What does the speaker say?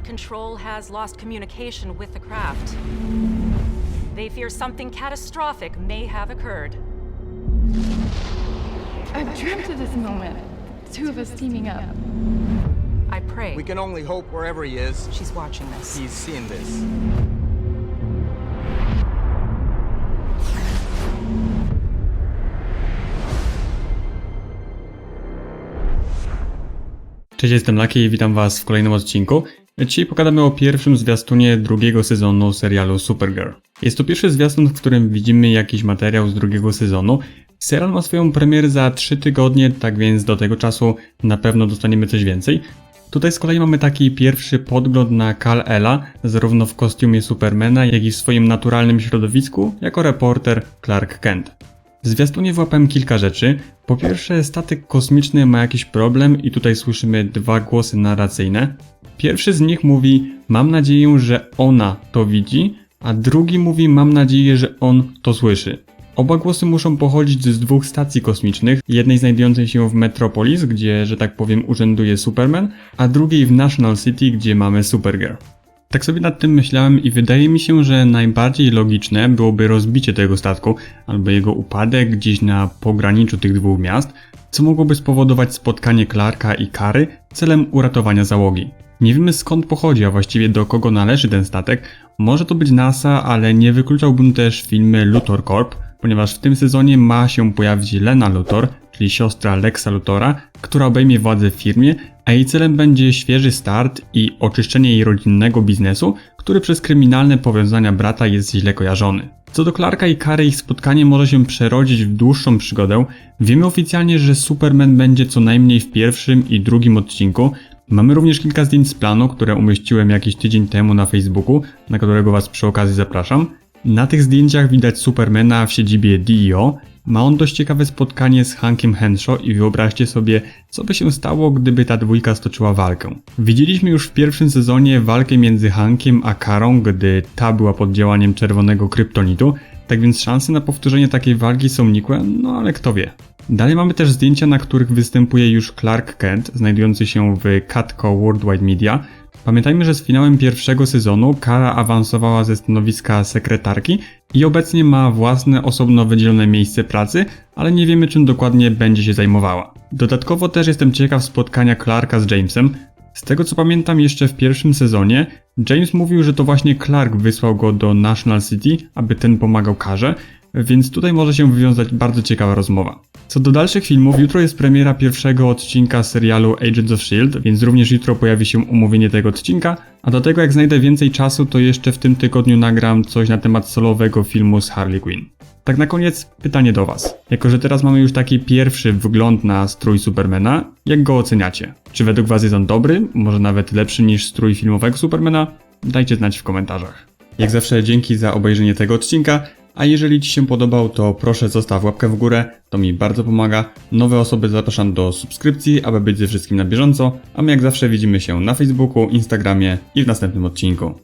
ground control has lost communication with the craft. They fear something catastrophic may have occurred. I've dreamt of this moment. The two of us teaming up. I pray We can only hope wherever he is, she's watching this. he's seen this. Cześć, jestem Laki i witam Was w kolejnym odcinku. Dzisiaj pogadamy o pierwszym zwiastunie drugiego sezonu serialu Supergirl. Jest to pierwszy zwiastun, w którym widzimy jakiś materiał z drugiego sezonu. Serial ma swoją premierę za 3 tygodnie, tak więc do tego czasu na pewno dostaniemy coś więcej. Tutaj z kolei mamy taki pierwszy podgląd na Kal-Ela, zarówno w kostiumie Supermana, jak i w swoim naturalnym środowisku, jako reporter Clark Kent. W zwiastunie wyłapałem kilka rzeczy. Po pierwsze, statek kosmiczny ma jakiś problem i tutaj słyszymy dwa głosy narracyjne. Pierwszy z nich mówi: Mam nadzieję, że ona to widzi, a drugi mówi: Mam nadzieję, że on to słyszy. Oba głosy muszą pochodzić z dwóch stacji kosmicznych, jednej znajdującej się w Metropolis, gdzie, że tak powiem, urzęduje Superman, a drugiej w National City, gdzie mamy Supergirl. Tak sobie nad tym myślałem i wydaje mi się, że najbardziej logiczne byłoby rozbicie tego statku albo jego upadek gdzieś na pograniczu tych dwóch miast, co mogłoby spowodować spotkanie Clarka i Kary celem uratowania załogi. Nie wiemy skąd pochodzi, a właściwie do kogo należy ten statek. Może to być NASA, ale nie wykluczałbym też filmy Luthor Corp, ponieważ w tym sezonie ma się pojawić Lena Luthor, czyli siostra Lexa Luthora, która obejmie władzę w firmie, a jej celem będzie świeży start i oczyszczenie jej rodzinnego biznesu, który przez kryminalne powiązania brata jest źle kojarzony. Co do Clarka i Kary, ich spotkanie może się przerodzić w dłuższą przygodę. Wiemy oficjalnie, że Superman będzie co najmniej w pierwszym i drugim odcinku. Mamy również kilka zdjęć z planu, które umieściłem jakiś tydzień temu na Facebooku, na którego Was przy okazji zapraszam. Na tych zdjęciach widać Supermana w siedzibie DEO. Ma on dość ciekawe spotkanie z Hankiem Henshaw i wyobraźcie sobie, co by się stało, gdyby ta dwójka stoczyła walkę. Widzieliśmy już w pierwszym sezonie walkę między Hankiem a Karą, gdy ta była pod działaniem czerwonego kryptonitu, tak więc szanse na powtórzenie takiej walki są nikłe, no ale kto wie. Dalej mamy też zdjęcia, na których występuje już Clark Kent, znajdujący się w Catco Worldwide Media. Pamiętajmy, że z finałem pierwszego sezonu Kara awansowała ze stanowiska sekretarki i obecnie ma własne osobno wydzielone miejsce pracy, ale nie wiemy czym dokładnie będzie się zajmowała. Dodatkowo też jestem ciekaw spotkania Clarka z Jamesem. Z tego co pamiętam jeszcze w pierwszym sezonie, James mówił, że to właśnie Clark wysłał go do National City, aby ten pomagał Karze, więc tutaj może się wywiązać bardzo ciekawa rozmowa. Co do dalszych filmów, jutro jest premiera pierwszego odcinka serialu Agents of S.H.I.E.L.D., więc również jutro pojawi się umówienie tego odcinka, a do tego jak znajdę więcej czasu, to jeszcze w tym tygodniu nagram coś na temat solowego filmu z Harley Quinn. Tak na koniec pytanie do Was. Jako, że teraz mamy już taki pierwszy wgląd na strój Supermana, jak go oceniacie? Czy według Was jest on dobry? Może nawet lepszy niż strój filmowego Supermana? Dajcie znać w komentarzach. Jak zawsze dzięki za obejrzenie tego odcinka, a jeżeli Ci się podobał, to proszę zostaw łapkę w górę, to mi bardzo pomaga. Nowe osoby zapraszam do subskrypcji, aby być ze wszystkim na bieżąco, a my jak zawsze widzimy się na Facebooku, Instagramie i w następnym odcinku.